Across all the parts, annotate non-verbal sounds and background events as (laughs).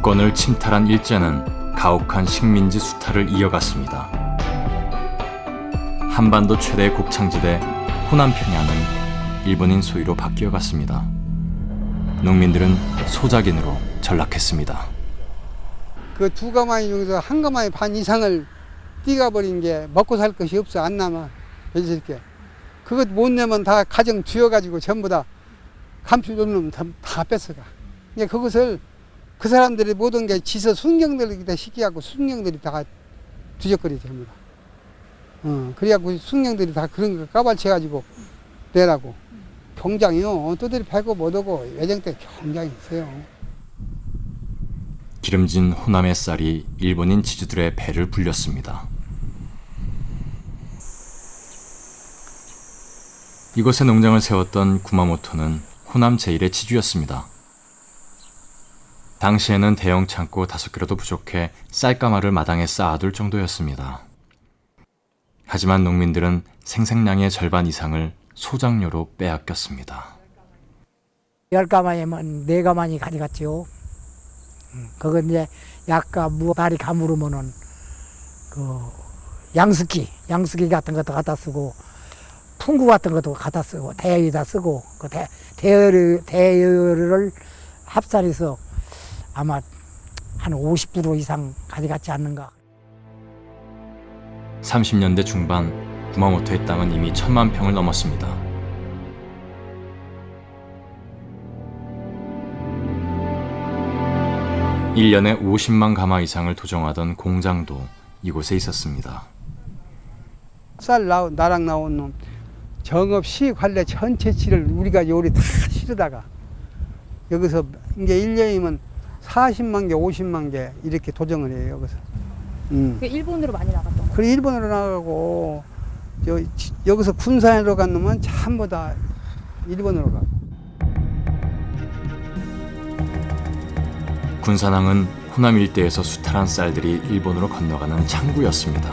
주권을 침탈한 일제는 가혹한 식민지 수탈을 이어갔습니다. 한반도 최대의 곡창지대 호남 평야는 일본인 소유로 바뀌어갔습니다. 농민들은 소작인으로 전락했습니다. 그 두 가마니 중에서 한 가마니 반 이상을 띠가버린 게 먹고 살 것이 없어 안 남아 현실게 그것 못 내면 다 가정 뒤어가지고 전부 다 감출 없는 다, 다 뺏어가 그것을 그 사람들이 모든 게 지서 순경들이 다 시키하고 순경들이 다 뒤적거리 전부 다 어, 그래갖고 순경들이 다 그런 거 까발쳐가지고 내라고 경장이요 또들이 패고 못오고 외정 때 경장이 있어요 기름진 호남의 쌀이 일본인 지주들의 배를 불렸습니다. 이곳에 농장을 세웠던 구마모토는 호남 제1의 지주였습니다. 당시에는 대형 창고 다섯 개로도 부족해 쌀가마를 마당에 쌓아둘 정도였습니다. 하지만 농민들은 생산량의 절반 이상을 소작료로 빼앗겼습니다. 열 가마니면 네 가마니 가져갔지요. 음, 그거 이제 약간 무다리 가물으면은 그 양수기, 양수기 같은 것도 갖다 쓰고 풍구 같은 것도 갖다 쓰고 대여에다 쓰고 그 대, 대여를 대여를 합산해서 아마 한 50% 이상 가져갔지 않는가. 30년대 중반 구마모토의 땅은 이미 천만 평을 넘었습니다. 일년에 50만 가마 이상을 도정하던 공장도 이곳에 있었습니다. 쌀 나, 나랑 나온 놈 정업 시 관례 전체 치를 우리가 요리 다 (laughs) 실어다가 여기서 이게 1년이면 40만 개, 50만 개 이렇게 도정을 해요, 여기서. 음. 그 일본으로 많이 나갔던 거. 그리고 일본으로 나가고 저, 지- 여기서 군산으로 간 놈은 전부 다 일본으로 가고. 군산항은 호남 일대에서 수탈한 쌀들이 일본으로 건너가는 창구였습니다.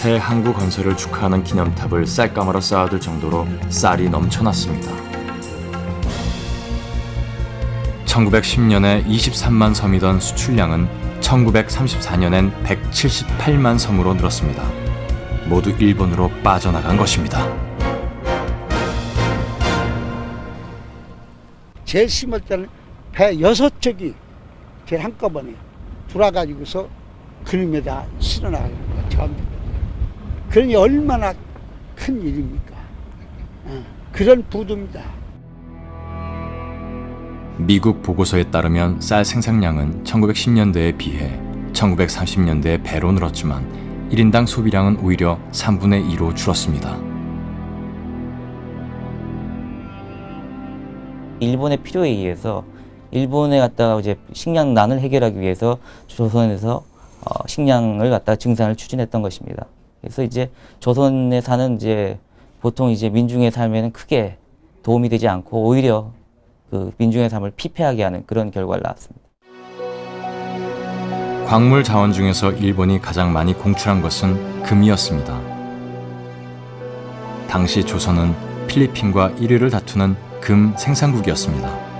새 항구 건설을 축하하는 기념탑을 쌀가마로 쌓아둘 정도로 쌀이 넘쳐났습니다. 1910년에 23만 섬이던 수출량은 1934년엔 178만 섬으로 늘었습니다. 모두 일본으로 빠져나간 것입니다. 제일 심을 때는 배 여섯 척이 제일 한꺼번에 돌아가지고서 그림에다 실어나가는 처음부터. 그러니 얼마나 큰 일입니까? 어, 그런 부두입니다. 미국 보고서에 따르면 쌀 생산량은 1910년대에 비해 1930년대에 배로 늘었지만 1인당 소비량은 오히려 3분의 2로 줄었습니다. 일본의 필요에 의해서 일본에 갔다가 이제 식량 난을 해결하기 위해서 조선에서 어, 식량을 갖다 증산을 추진했던 것입니다. 그래서 이제 조선에 사는 이제 보통 이제 민중의 삶에는 크게 도움이 되지 않고 오히려 그 민중의 삶을 피폐하게 하는 그런 결과를 낳았습니다. 광물 자원 중에서 일본이 가장 많이 공출한 것은 금이었습니다. 당시 조선은 필리핀과 1위를 다투는 금 생산국이었습니다.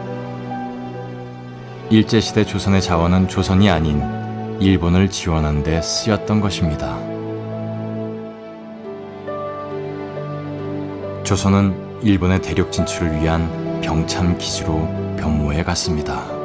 일제시대 조선의 자원은 조선이 아닌 일본을 지원하는 데 쓰였던 것입니다. 조선은 일본의 대륙 진출을 위한 병참 기지로 변모해 갔습니다.